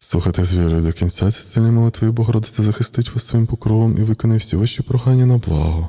Слухайте з до кінця ці цільні молитви, Богородиця захистить вас своїм покровом і виконає всі ваші прохання на благо.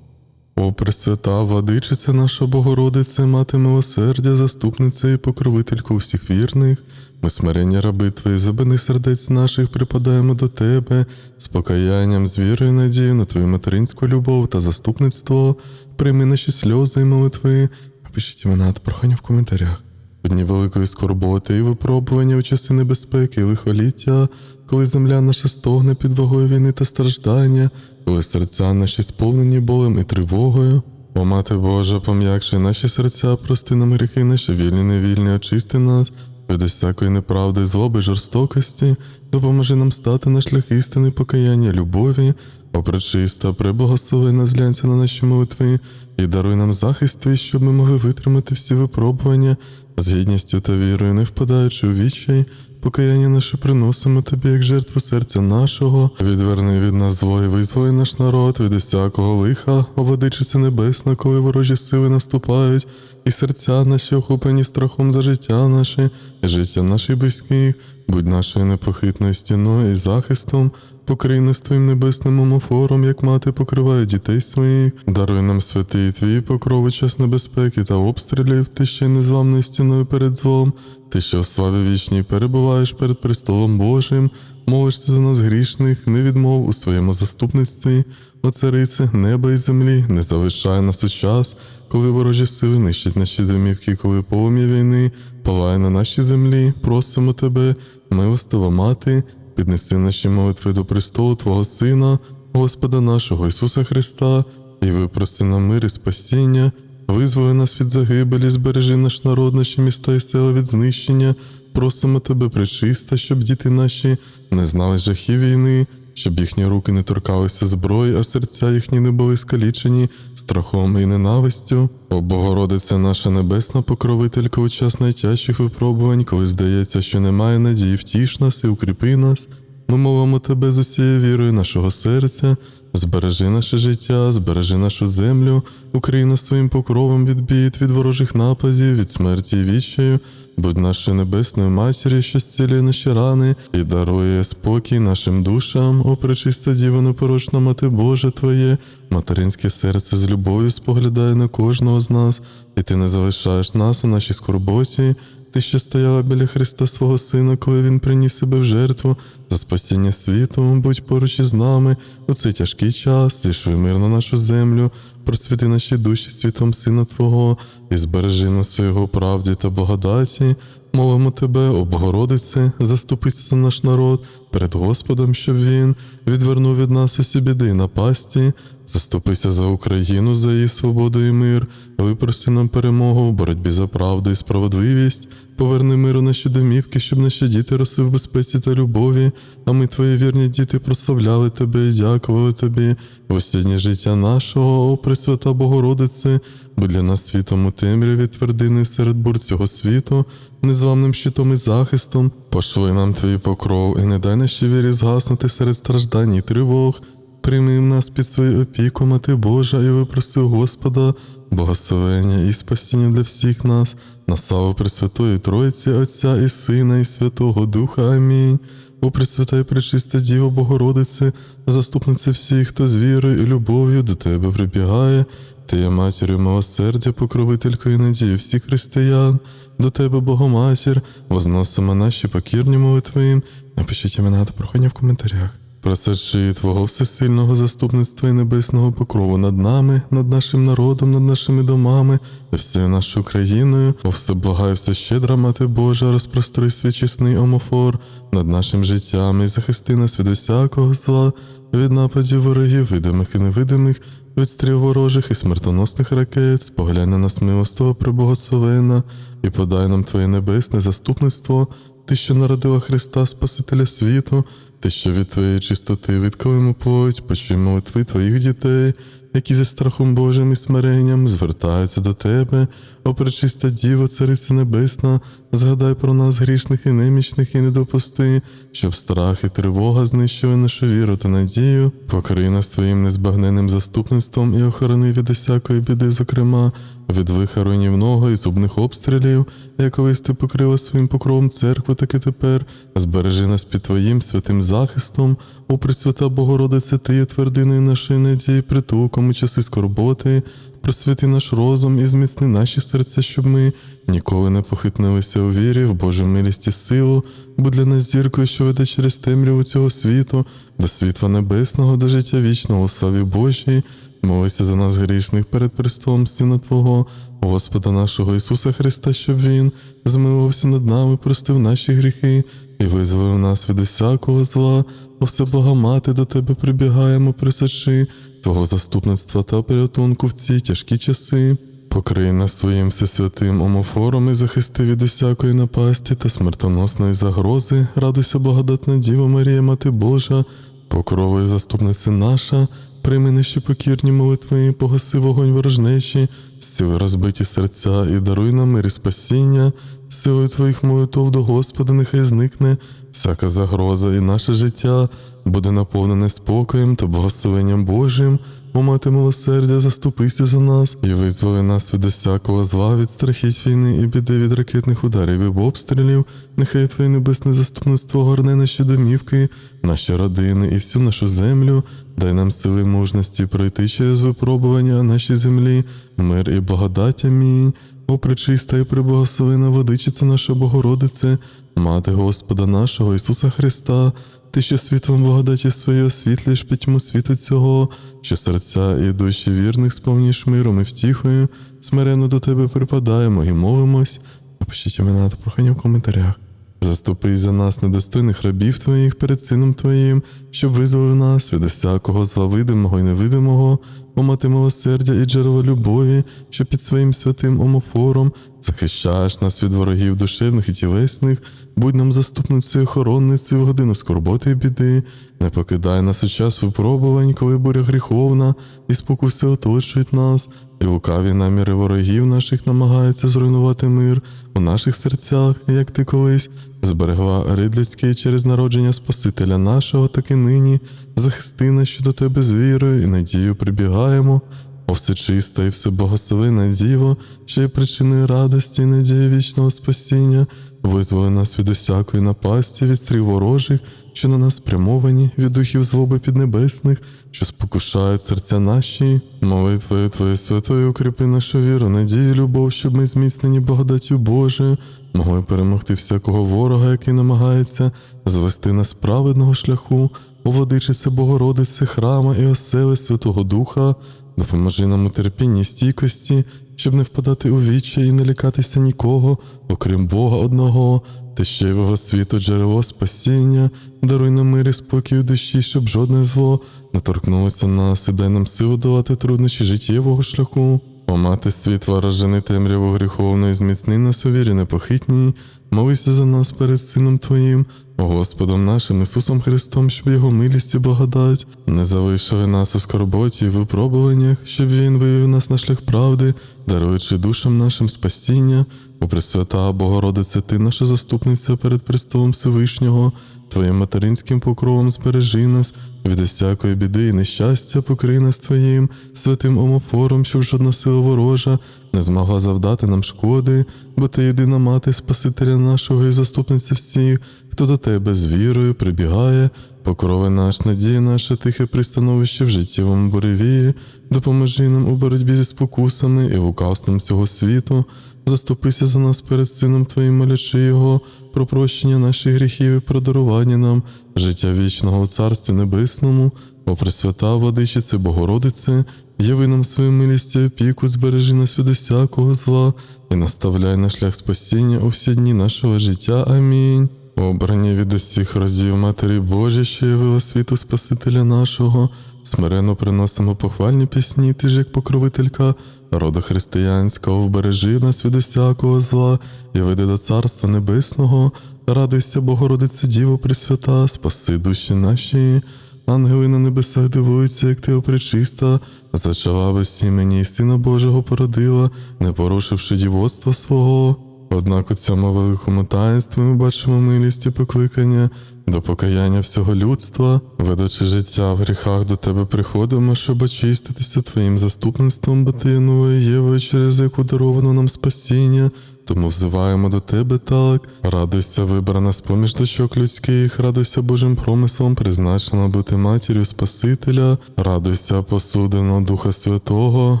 О, Пресвята, владичиця наша Богородице, мати милосердя, заступниця і покровителька усіх вірних, ми смирення раби Твої, забини сердець наших, припадаємо до Тебе з покаянням, з вірою, і на Твою материнську любов та заступництво, прийми наші сльози і молитви. Напишіть імена та прохання в коментарях. Дні великої скорботи і випробування у часи небезпеки і лихоліття, коли земля наша стогне під вагою війни та страждання, коли серця наші сповнені болем і тривогою. О, Мати Божа, пом'якши наші серця, прости нам гріхи наші вільні, невільні, очисти нас від усякої неправди, злоби, жорстокості, допоможи нам стати на шлях істини, покаяння, любові, о пречиста, преблагословена, зглянься на наші молитви. І даруй нам захист твій, щоб ми могли витримати всі випробування з гідністю та вірою, не впадаючи у відчай, покаяння наше приносимо тобі, як жертву серця нашого. Відверни від нас зло і наш народ від усякого лиха, о владичиця небесна, коли ворожі сили наступають, і серця наші охоплені страхом за життя наше, і життя наших близьких, будь нашою непохитною стіною і захистом. Покрий нас твоїм небесним омофором, як мати покриває дітей своїх, даруй нам святий твій покрови час небезпеки та обстрілів, ти ще незламною стіною перед злом, ти що в славі вічній перебуваєш перед престолом Божим, молишся за нас грішних, не відмов у своєму заступництві, о царице неба і землі, не залишай нас у час, коли ворожі сили нищать наші домівки, коли полум'я війни палає на нашій землі, просимо тебе, милостива мати. Піднеси наші молитви до престолу Твого Сина, Господа нашого Ісуса Христа, і випроси нам мир і спасіння, визволи нас від загибелі, збережи наш народ, наші міста і села від знищення. Просимо тебе, причиста, щоб діти наші не знали жахів війни, щоб їхні руки не торкалися зброї, а серця їхні не були скалічені страхом і ненавистю. О Богородиця наша небесна покровителька у час найтяжчих випробувань, коли здається, що немає надії, втіш нас і укріпи нас. Ми молимо тебе з усією вірою нашого серця, збережи наше життя, збережи нашу землю, укрий нас своїм покровом від бід, від ворожих нападів, від смерті і відчаю. Будь нашою небесною матір'ю, що зцілює наші рани і дарує спокій нашим душам, о пречиста діва непорочна мати Боже Твоє, материнське серце з любов'ю споглядає на кожного з нас, і ти не залишаєш нас у нашій скорботі. Ти що стояла біля Христа свого Сина, коли Він приніс себе в жертву за спасіння світу, будь поруч із нами у цей тяжкий час, зійшли мир на нашу землю, просвіти наші душі світом Сина Твого, і збережи нас у правді та благодаті. Молимо тебе, обгородице, заступися за наш народ перед Господом, щоб він відвернув від нас усі біди напасті, заступися за Україну, за її свободу і мир, випроси нам перемогу в боротьбі за правду і справедливість. Поверни миру наші домівки, щоб наші діти росли в безпеці та любові, а ми, твої вірні діти, прославляли тебе і дякували тобі в усі дні життя нашого, о Пресвята Богородице, будь для нас світом у темряві, твердиною серед бур цього світу, незламним щитом і захистом, пошли нам твій покров, і не дай нашій вірі згаснути серед страждань і тривог. Прийми нас під свою опіку, Мати Божа, і випроси Господа благословення і спасіння для всіх нас, на славу Пресвятої Тройці, Отця і Сина, і Святого Духа. Амінь. О Пресвята пречиста Діво Богородице, заступниця всіх, хто з вірою і любов'ю до тебе прибігає, ти є матір'ю милосердя, покровителькою надії всіх християн, до тебе, Богоматір, возносимо наші покірні молитви. Напишіть імена та прохання в коментарях. Просячи Твого всесильного заступництва і небесного покрову над нами, над нашим народом, над нашими домами, всією нашою країною, о все благай, все щедра мати Божа, розпростри свій чесний омофор над нашим життям і захисти нас від усякого зла, від нападів ворогів, видимих і невидимих, від стріл ворожих і смертоносних ракет, споглянь на нас милостиво прибогословена, і подай нам Твоє небесне заступництво, Ти, що народила Христа, Спасителя світу, ти, що від твоєї чистоти відкоємо плоть, почуй молитви твоїх дітей, які зі страхом Божим і смиренням звертаються до тебе, о пречиста Діво, Цариця Небесна, згадай про нас грішних і немічних, і не допусти, щоб страх і тривога знищили нашу віру та надію, покрий нас твоїм незбагненним заступництвом і охорони від усякої біди, зокрема, від лиха руйнівного і зубних обстрілів, як ти покрила своїм покровом церкви, так і тепер. Збережи нас під Твоїм святим захистом, о Пресвята Богородице, Ти є твердиною нашої надії, притулком у часи скорботи. Просвіти наш розум і зміцни наші серця, щоб ми ніколи не похитнулися у вірі, в Божу милість і силу, будь для нас зіркою, що веде через темряву цього світу, до світла небесного, до життя вічного у славі Божій. Молися за нас грішних перед престолом Сина Твого, Господа нашого Ісуса Христа, щоб Він змилувався над нами, простив наші гріхи і визволив нас від усякого зла. О Всебога Мати, до Тебе прибігаємо, присачи Твого заступництва та порятунку в ці тяжкі часи. Покрий нас своїм всесвятим омофором і захисти від усякої напасті та смертоносної загрози. Радуйся, благодатна Діва Марія, Мати Божа, покрова і заступниця наша, прийми наші покірні молитви, погаси вогонь ворожнечі, зціли розбиті серця і даруй нам мир і спасіння. Силою твоїх молитов до Господа нехай зникне всяка загроза, і наше життя буде наповнене спокоєм та благословенням Божим. О мати милосердя, заступися за нас і визволи нас від усякого зла, від страхіть війни і біди від ракетних ударів і обстрілів. Нехай Твоє небесне заступництво горне наші домівки, наші родини і всю нашу землю. Дай нам сили мужності пройти через випробування нашій землі, мир і благодать. Амінь. О, пречиста і преблагословена водичиця наша Богородице, Мати Господа нашого Ісуса Христа, Ти, що світлом благодаті своєї освітлюєш пітьму світу цього, що серця і душі вірних сповніш миром і втіхою, смиренно до Тебе припадаємо і молимось. Напишіть імена та прохання в коментарях. Заступись за нас, недостойних рабів Твоїх перед Сином Твоїм, щоб визволив нас від усякого зла видимого і невидимого, о мати милосердя і джерело любові, що під своїм святим омофором захищаєш нас від ворогів душевних і тілесних, будь нам заступницею, охоронницею в годину скорботи і біди, не покидай нас у час випробувань, коли буря гріховна, і спокуси оточують нас, і лукаві наміри ворогів наших намагаються зруйнувати мир у наших серцях, як ти колись зберегла ридлицький через народження Спасителя нашого, так і нині. Захисти нас, що до тебе з вірою і надією прибігаємо. О всечиста і всебогословина Діво, що є причиною радості і надії вічного спасіння, визволи нас від усякої напасті, від стрів ворожих, що на нас спрямовані, від духів злоби піднебесних, що спокушають серця наші. Молитвою Твоєю святою укріпи нашу віру, надію, любов, щоб ми зміцнені благодаттю Божою, могли перемогти всякого ворога, який намагається звести нас праведного шляху, у водичице Богородице, храма і осели Святого Духа, допоможи нам у терпінні стійкості, щоб не впадати у віччя і не лякатися нікого, окрім Бога одного, та ще й його світу джерело спасіння, даруй нам мир і спокій у душі, щоб жодне зло не торкнулося нас і дай нам силу долати труднощі життєвого шляху. О мати світла, рожени темряву гріховної, зміцни нас у вірі непохитній, молися за нас перед Сином Твоїм, Господом нашим Ісусом Христом, щоб Його милість і благодать не залишили нас у скорботі і випробуваннях, щоб Він вивів нас на шлях правди, даруючи душам нашим спасіння. У Пресвята Богородице, Ти наша заступниця перед престолом Всевишнього, Твоїм материнським покровом збережи нас від усякої біди і нещастя, покрий нас Твоїм святим омофором, щоб жодна сила ворожа не змогла завдати нам шкоди, бо Ти єдина мати Спасителя нашого і заступниця всіх, хто до Тебе з вірою прибігає, покрови наш, надія наша, тихе пристановище в життєвому буревії, допоможи нам у боротьбі зі спокусами і лукавством цього світу. Заступися за нас перед Сином Твоїм, молячи Його, про прощення наших гріхів і про дарування нам життя вічного у Царстві Небесному, о Пресвята Владичице Богородице, яви нам свою милість і опіку, збережи нас від усякого зла і наставляй на шлях спасіння у всі дні нашого життя. Амінь. Обрані від усіх родів Матері Божі, що явила світу Спасителя нашого, смиренно приносимо похвальні пісні, ти ж як покровителька роду християнського, вбережи нас від усякого зла і веди до Царства Небесного, радуйся, Богородице Діво Пресвята, спаси душі наші. Ангели на небесах дивуються, як ти опричиста, зачала без імені і Сина Божого породила, не порушивши дівоцтва свого. Однак у цьому великому таїнстві ми бачимо милість і покликання до покаяння всього людства, ведучи життя в гріхах до тебе приходимо, щоб очиститися твоїм заступництвом, ти Євою, через яку даровано нам спасіння. Тому взиваємо до тебе так, радуйся, вибрана з поміж дочок людських, радуйся Божим промислом, призначена бути матір'ю Спасителя, радуйся, посудено Духа Святого,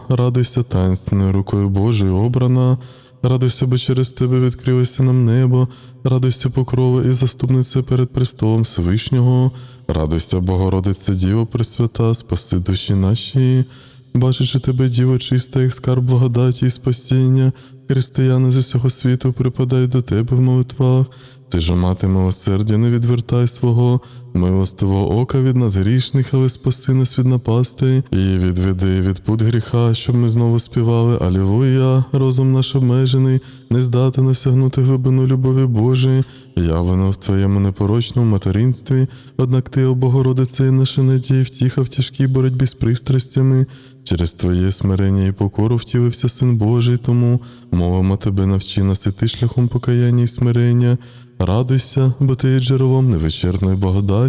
радуйся таїнственною рукою Божою обрана, радуйся, бо через тебе відкрилося нам небо, радуйся, покрова і заступниця перед престолом Всевишнього, радуйся, Богородиця Діво Пресвята, спаси душі наші. Бачачи тебе, Діво, чиста, як скарб благодаті і спасіння, християни з усього світу припадають до тебе в молитвах. Ти ж, мати милосердя, не відвертай свого милостивого ока від нас грішних, але спаси нас від напасти, і відведи від пут гріха, щоб ми знову співали Алілуя, розум наш обмежений, не здатен осягнути глибину любові Божої, явлено в твоєму непорочному материнстві, однак ти, о Богородице, і наша надія, втіха в тяжкій боротьбі з пристрастями. Через Твоє смирення і покору втілився Син Божий, тому мовимо тебе, навчи нас шляхом покаяння і смирення. Радуйся, бо ти є джерелом невичерпної благодаті.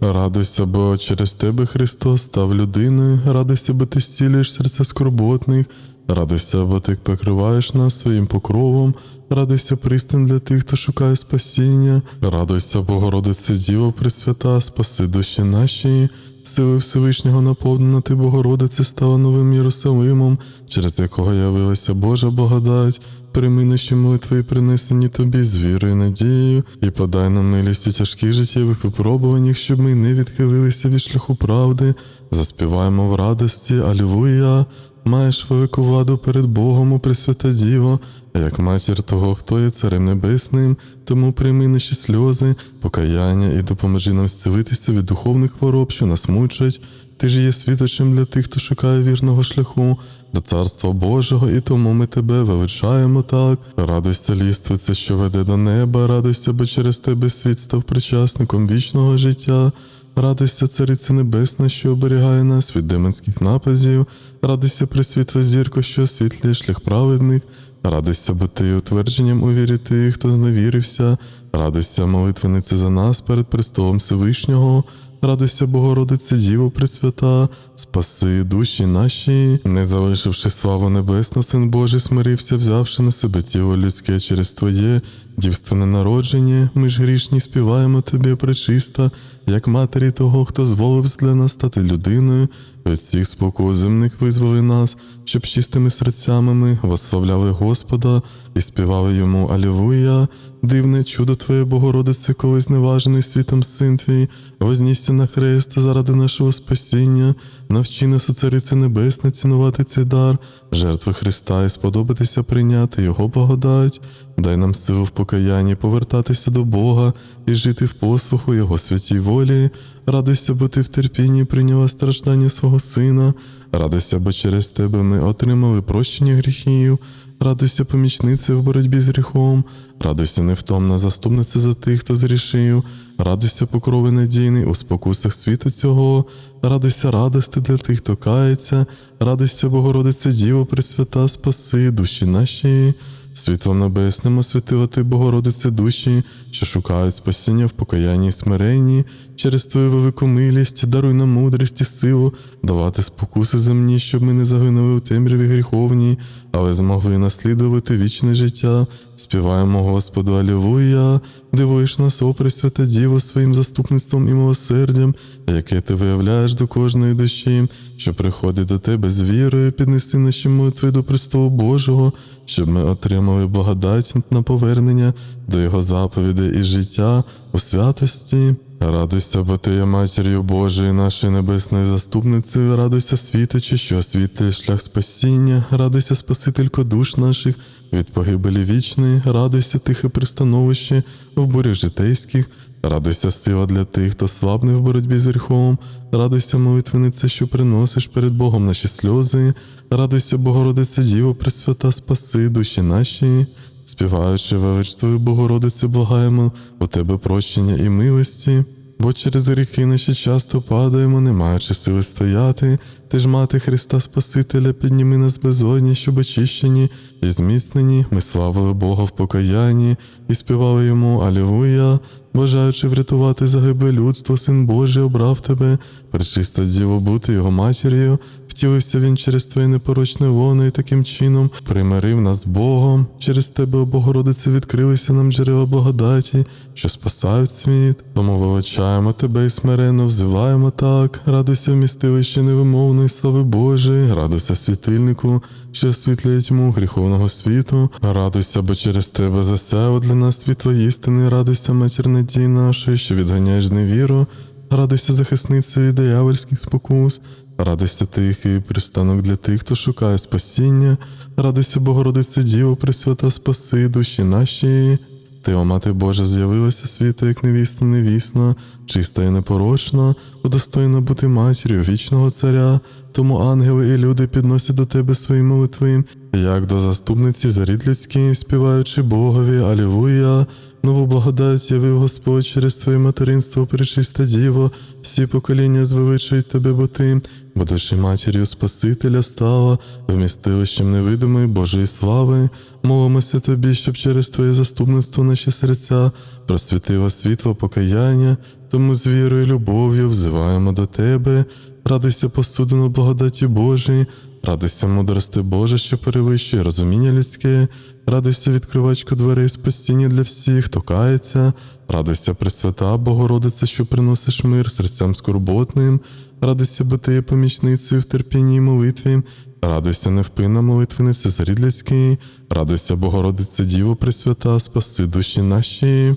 Радуйся, бо через тебе Христос став людиною. Радуйся, бо ти зцілюєш серця скорботних. Радуйся, бо ти покриваєш нас своїм покровом. Радуйся, пристань для тих, хто шукає спасіння. Радуйся, Богородице Діво Пресвята, спаси душі наші. Сили Всевишнього наповнена ти, Богородице, стала новим Єрусалимом, через якого явилася Божа благодать. Прийми наші молитви і принесені тобі з вірою надією, і подай нам милість у тяжких життєвих випробуваннях, щоб ми не відхилилися від шляху правди. Заспіваємо в радості, Алілуя! Маєш велику владу перед Богом, Пресвята Діво, як матір того, хто є царем небесним, тому прийми наші сльози, покаяння і допоможи нам зцілитися від духовних хвороб, що нас мучать. Ти ж є світочем для тих, хто шукає вірного шляху до Царства Божого, і тому ми тебе величаємо так. Радуйся, ліствице, що веде до неба, радуйся, бо через тебе світ став причасником вічного життя. Радуйся, Цариця Небесна, що оберігає нас від демонських нападів, радуйся, Пресвітла зірко, що освітлює шлях праведних, радуйся, бо ти утвердженням у вірі тих, хто зневірився, радуйся, молитвениця за нас перед престолом Всевишнього. Радуйся, Богородице Діво Пресвята, спаси душі наші, не залишивши славу небесну, Син Божий смирився, взявши на себе тіло людське через Твоє дівственне народження. Ми ж грішні співаємо Тобі, пречиста, як матері того, хто зволив для нас стати людиною, від всіх спокою земних визволи нас, щоб чистими серцями ми восславляли Господа і співали йому Алілуя. Дивне чудо Твоє, Богородице, коли зневажений світом син Твій, вознісся на хрест заради нашого спасіння, навчи нас, о Царице Небесне, цінувати цей дар, жертви Христа і сподобатися прийняти Його благодать. Дай нам силу в покаянні повертатися до Бога і жити в послуху Його святій волі. Радуйся, бо ти в терпінні прийняла страждання свого Сина. Радуйся, бо через тебе ми отримали прощення гріхів. Радуйся, помічниця в боротьбі з гріхом, радуйся, невтомна заступниця за тих, хто зрішив, радуйся, покрови надійний у спокусах світу цього, радуйся радости для тих, хто кається, радуйся, Богородиця Діво Пресвята, спаси душі наші. Світлом небесним освятила ти, Богородице, душі, що шукають спасіння в покаянні й смиренні, через твою велику милість, даруй нам мудрість і силу, давати спокуси земні, щоб ми не загинули у темряві гріховній, але змогли наслідувати вічне життя. Співаємо Господу Алілуя, дивуєш нас, о Пресвята Діво, своїм заступництвом і милосердям, яке ти виявляєш до кожної душі, що приходить до тебе з вірою, піднеси наші молитви до престолу Божого, щоб ми отримали благодать на повернення до Його заповідей і життя у святості. Радуйся, бо ти є матір'ю Божою, нашою небесною заступницею, радуйся, світочі, що освітлює шлях спасіння, радуйся, Спасителько душ наших від погибелі вічної, радуйся, тихе пристановище в бурях житейських, радуйся, сила для тих, хто слабний в боротьбі з гріхом, радуйся, молитвениця, що приносиш перед Богом наші сльози, радуйся, Богородиця Діво, Пресвята, спаси душі наші. Співаючи велич Твою Богородице, благаємо у Тебе прощення і милості, бо через гріхи наші часто падаємо, не маючи сили стояти. ти ж мати Христа Спасителя, підніми нас безодні, щоб очищені і зміцнені. Ми славили Бога в покаянні і співали йому Алілуя, бажаючи врятувати загибе людство, Син Божий обрав тебе, пречиста діво бути його матір'ю. Втілився він через твоє непорочне воно і таким чином примирив нас з Богом. Через тебе, Богородице, відкрилися нам джерела благодаті, що спасають світ. Тому вилучаємо тебе і смиренно взиваємо так. Радуйся, вмістилище невимовної слави Божої, радуйся світильнику, що освітлює тьму гріховного світу. Радуйся, бо через тебе засяяло для нас світло істини. Радуйся, матір надії нашої, що відганяєш невіру. Радуйся, захисниця від диявольських спокус. Радуйся тихий пристанок для тих, хто шукає спасіння. Радуйся, Богородице Діво, Пресвята, спаси душі наші. Ти, о Мати Божа, з'явилася світу, як невісна невісна, чиста і непорочна, удостойна бути матір'ю вічного царя. Тому ангели і люди підносять до тебе свої молитви, як до заступниці за рід людський, співаючи Богові, Алілуя. Нову благодать явив Господь через Твоє материнство, пречиста Діво, всі покоління звеличують тебе, бо ти, будучи матір'ю Спасителя, стала вмістилищем невидимої Божої слави. Молимося тобі, щоб через Твоє заступництво наші серця просвітило світло покаяння, тому з вірою і любов'ю взиваємо до Тебе. Радуйся посудину благодаті Божій, радуйся мудрости Божа, що перевищує розуміння людське, радуйся відкривачку дверей спасіння для всіх, хто кається, радуйся Пресвята Богородиця, що приносиш мир серцям скорботним, радуйся, бо ти є помічницею в терпінні молитві, радуйся невпинна молитвениця за рід людський, радуйся, Богородиця Діво Пресвята, спаси душі наші.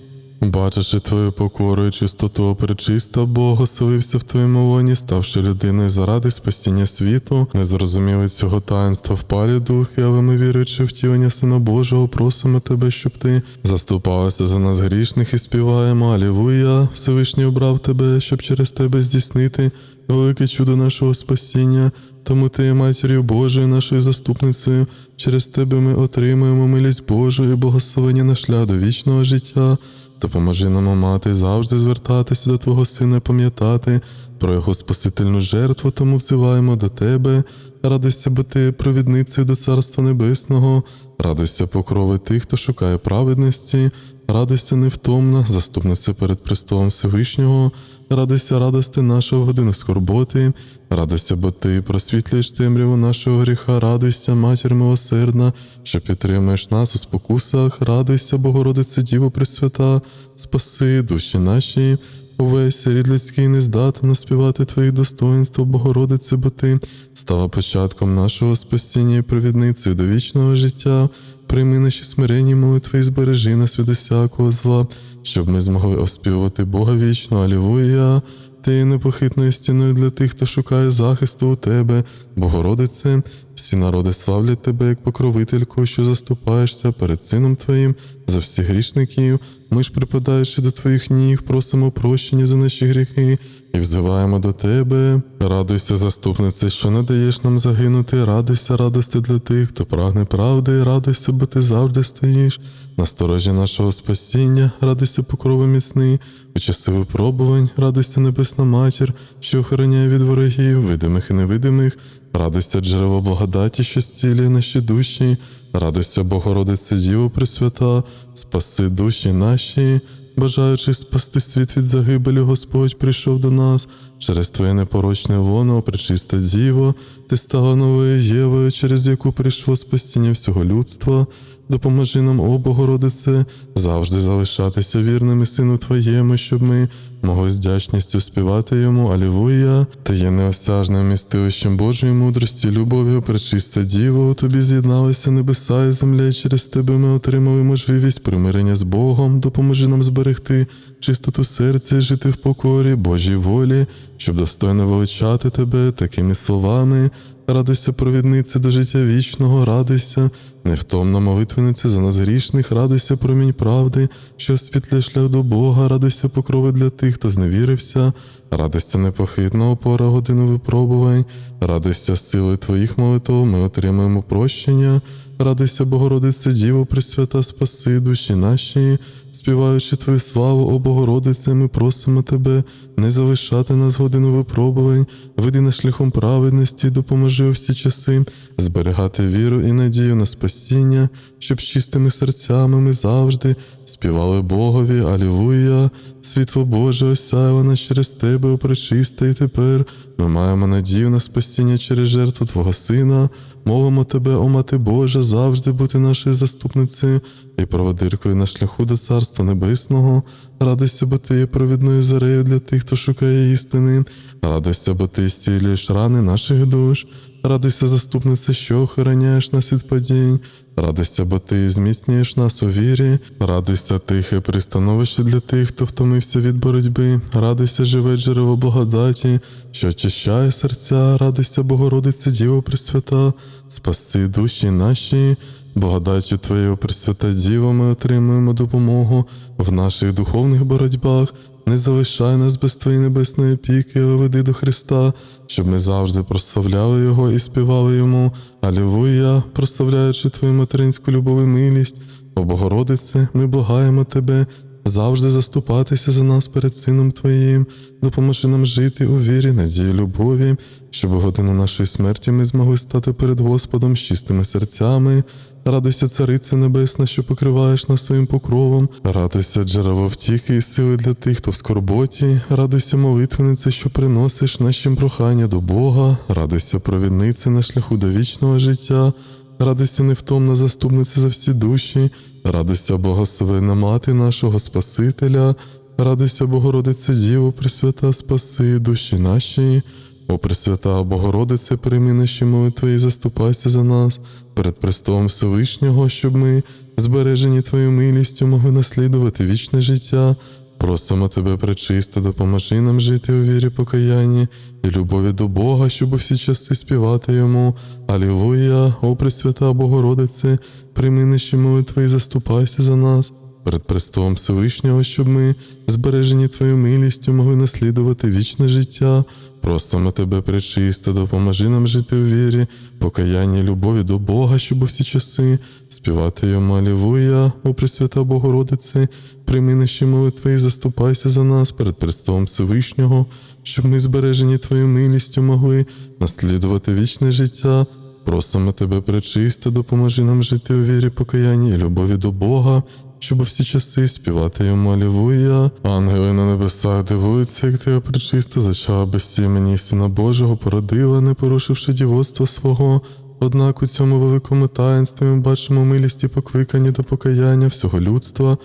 Бачивши твою покору і чистоту пречиста, Бог оселився в твоєму лоні, ставши людиною заради спасіння світу, не зрозуміли цього таїнства впалі духи, але ми, віруючи в втілення Сина Божого, просимо тебе, щоб ти заступалася за нас грішних і співаємо Алілуя, Всевишній обрав тебе, щоб через тебе здійснити велике чудо нашого спасіння. Тому ти матір'ю Божою, нашою заступницею. Через тебе ми отримуємо милість Божу і благословення на шлях до вічного життя. Допоможи нам, мати, завжди звертатися до Твого Сина, пам'ятати про його спасительну жертву, тому взиваємо до Тебе. Радуйся, бо ти провідницею до Царства Небесного, радуйся покрови тих, хто шукає праведності, радуйся невтомна, заступниця перед престолом Всевишнього, радуйся радости нашого годину скорботи, радуйся, бо ти просвітлюєш темряву нашого гріха, радуйся, матір милосердна, що підтримуєш нас у спокусах, радуйся, Богородице Діво Пресвята, спаси душі наші. Увесь рід людський не наспівати Твої достоинства, Богородице, бо Ти стала початком нашого спасіння і провідницею до вічного життя. Прийми наші смиренні молитви і збережи нас від усякого зла, щоб ми змогли оспівувати Бога вічно. Алілуя! Ти є непохитною стіною для тих, хто шукає захисту у тебе, Богородице. Всі народи славлять тебе як покровительку, що заступаєшся перед Сином Твоїм за всіх грішників. Ми ж, припадаючи до Твоїх ніг, просимо прощення за наші гріхи і взиваємо до Тебе. Радуйся, заступнице, що не даєш нам загинути. Радуйся, радости для тих, хто прагне правди, радуйся, бо ти завжди стоїш. На сторожі нашого спасіння, радуйся, покрови міцний, у випробувань, радуйся, небесна матір, що охороняє від ворогів, видимих і невидимих. Радуйся, джерело благодаті, що зцілює наші душі, радуйся, Богородице Діво Пресвята, спаси душі наші, бажаючи спасти світ від загибелі, Господь прийшов до нас. Через Твоє непорочне воно, пречисте Діво, ти стала новою Євою, через яку прийшло спасіння всього людства. Допоможи нам, о Богородице, завжди залишатися вірними Сину Твоєму, щоб ми могли з вдячністю співати йому. Алілуя, Ти є неосяжним містилищем Божої мудрості, любов'ю, пречиста Діво, у тобі з'єдналися небеса і земля, і через тебе ми отримали можливість примирення з Богом, допоможи нам зберегти чистоту серця і жити в покорі Божій волі, щоб достойно величати тебе такими словами. Радуйся, провідниця до життя вічного, радуйся, невтомна молитвениця за нас грішних, радуйся, промінь правди, що освітлює шлях до Бога, радуйся, покрови для тих, хто зневірився, радуйся непохитна опора годину випробувань, радуйся сили твоїх молитв, ми отримаємо прощення, радуйся, Богородице Діво, Пресвята, спаси душі наші, співаючи Твою славу, о Богородице, ми просимо Тебе не залишати нас годину випробувань, веди нас шляхом праведності, допоможи у всі часи, зберігати віру і надію на спасіння, щоб чистими серцями ми завжди співали Богові, Алілуя, світло Боже осяяло нас через Тебе, о пречисте, і тепер. Ми маємо надію на спасіння через жертву Твого Сина. Мовимо Тебе, о Мати Божа, завжди бути нашою заступницею і проводиркою на шляху до Царства Небесного. Радуйся, бо ти є провідною зарею для тих, хто шукає істини. Радуйся, бо ти зцілюєш рани наших душ. Радуйся, заступниця, що охороняєш нас від падінь. Радуйся, бо ти зміцнюєш нас у вірі. Радуйся, тихе пристановище для тих, хто втомився від боротьби. Радуйся, живе джерело благодаті, що очищає серця. Радуйся, Богородице, Діво Пресвята, спаси душі наші. Благодаттю Твоєю, Пресвята Діво, ми отримуємо допомогу в наших духовних боротьбах. Не залишай нас без Твоєї небесної опіки, але веди до Христа, щоб ми завжди прославляли Його і співали Йому. Алілуя, прославляючи Твою материнську любов і милість. О Богородице, ми благаємо Тебе завжди заступатися за нас перед Сином Твоїм, допоможи нам жити у вірі, надії, любові, щоб у годину нашої смерті ми змогли стати перед Господом з чистими серцями. Радуйся, Цариця Небесна, що покриваєш нас своїм покровом. Радуйся, джерело втіхи і сили для тих, хто в скорботі. Радуйся, молитвенице, що приносиш нашим прохання до Бога. Радуйся, провіднице на шляху до вічного життя. Радуйся, невтомна заступниця за всі душі. Радуйся, благословена мати нашого Спасителя. Радуйся, Богородице Діво, Пресвята, спаси душі наші. О Пресвята Богородице, прийми наші молитви заступайся за нас перед престолом Всевишнього, щоб ми, збережені Твоєю милістю, могли наслідувати вічне життя. Просимо Тебе, пречисти, допоможи нам жити у вірі покаянні і любові до Бога, щоб у всі часи співати Йому. Алілуя, о Пресвята Богородице, прийми наші молитви і заступайся за нас перед престолом Всевишнього, щоб ми, збережені Твоєю милістю, могли наслідувати вічне життя. Просимо Тебе, пречисти, допоможи нам жити у вірі, покаянні, любові до Бога, щоб у всі часи співати йому Алілуя, о Пресвята Богородице, прийми наші молитви і заступайся за нас перед престолом Всевишнього, щоб ми, збережені Твоєю милістю, могли наслідувати вічне життя. Просимо Тебе, пречисти, допоможи нам жити у вірі, покаянні і любові до Бога, щоб всі часи співати йому Алілуя. Ангели на небесах дивуються, як ти пречиста, зачала без сімені Сина Божого, породила, не порушивши дівоцтва свого. Однак у цьому великому таїнстві ми бачимо милість і покликання до покаяння всього людства.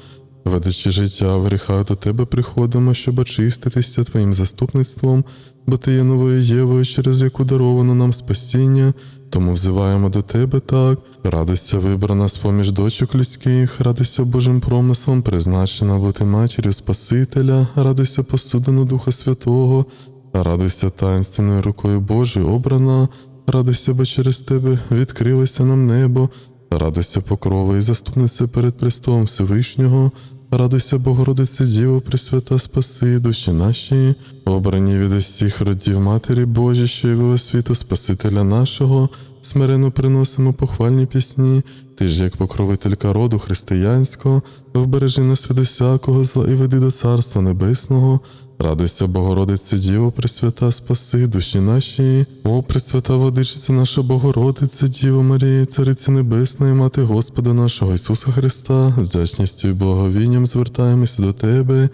Ведучи життя в гріхах до тебе приходимо, щоб очиститися Твоїм заступництвом, бо ти є новою Євою, через яку даровано нам спасіння. Тому взиваємо до тебе так, радуйся вибрана з поміж дочок людських, радуйся Божим промислом, призначена бути матір'ю Спасителя, радуйся посудину Духа Святого, радуйся таїнственною рукою Божою обрана, радуйся, бо через тебе відкрилося нам небо, радуйся покрови і заступниця перед престолом Всевишнього. Радуйся, Богородице Діво, Пресвята, спаси душі наші, обрані від усіх родів Матері Божі, що явила світу Спасителя нашого, смирено приносимо похвальні пісні, ти ж як покровителька роду християнського, вбережи нас від усякого зла і веди до Царства Небесного. Радуйся, Богородице Діво, Пресвята, спаси душі наші, о Пресвята Водичиця наша Богородиця, Діво Марія, Цариця Небесна і Мати Господа нашого Ісуса Христа, з вдячністю і благовінням звертаємося до Тебе.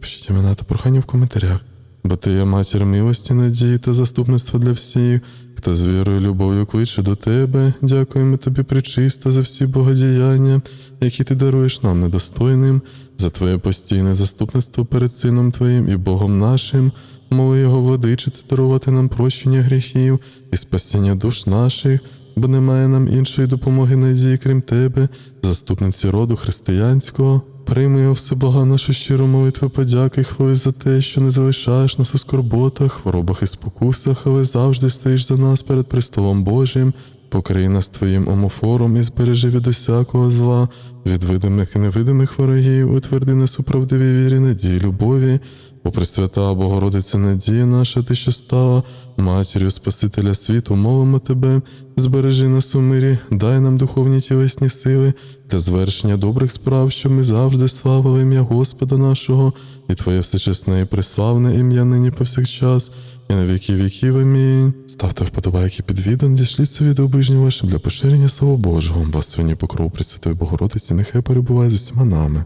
Пишіть імена та прохання в коментарях, бо Ти є матір милості, надії та заступництва для всіх, хто з вірою любов'ю кличе до Тебе. Дякуємо Тобі, причиста, за всі богодіяння, які ти даруєш нам недостойним за Твоє постійне заступництво перед Сином Твоїм і Богом нашим, моли Його владичице дарувати нам прощення гріхів і спасіння душ наших, бо немає нам іншої допомоги надії, крім Тебе, заступниці роду християнського. Прийми, все Всебога, нашу щиру молитву подяки, хвали за те, що не залишаєш нас у скорботах, хворобах і спокусах, але завжди стоїш за нас перед престолом Божим. Покрий нас твоїм омофором і збережи від усякого зла, від видимих і невидимих ворогів, утверди нас у правдивій вірі, надії, любові, О Пресвята Богородице надія наша, ти що стала, матір'ю Спасителя світу, мовимо тебе, збережи нас у мирі, дай нам духовні тілесні сили для звершення добрих справ, щоб ми завжди славили ім'я Господа нашого і Твоє всечесне і преславне ім'я нині повсякчас, і на віки віків. Амінь. Ставте вподобайки під відео, дішліться від ближнього вашим для поширення Слова Божого, благословені покров Пресвятої Богородиці, нехай перебуває з усіма нами.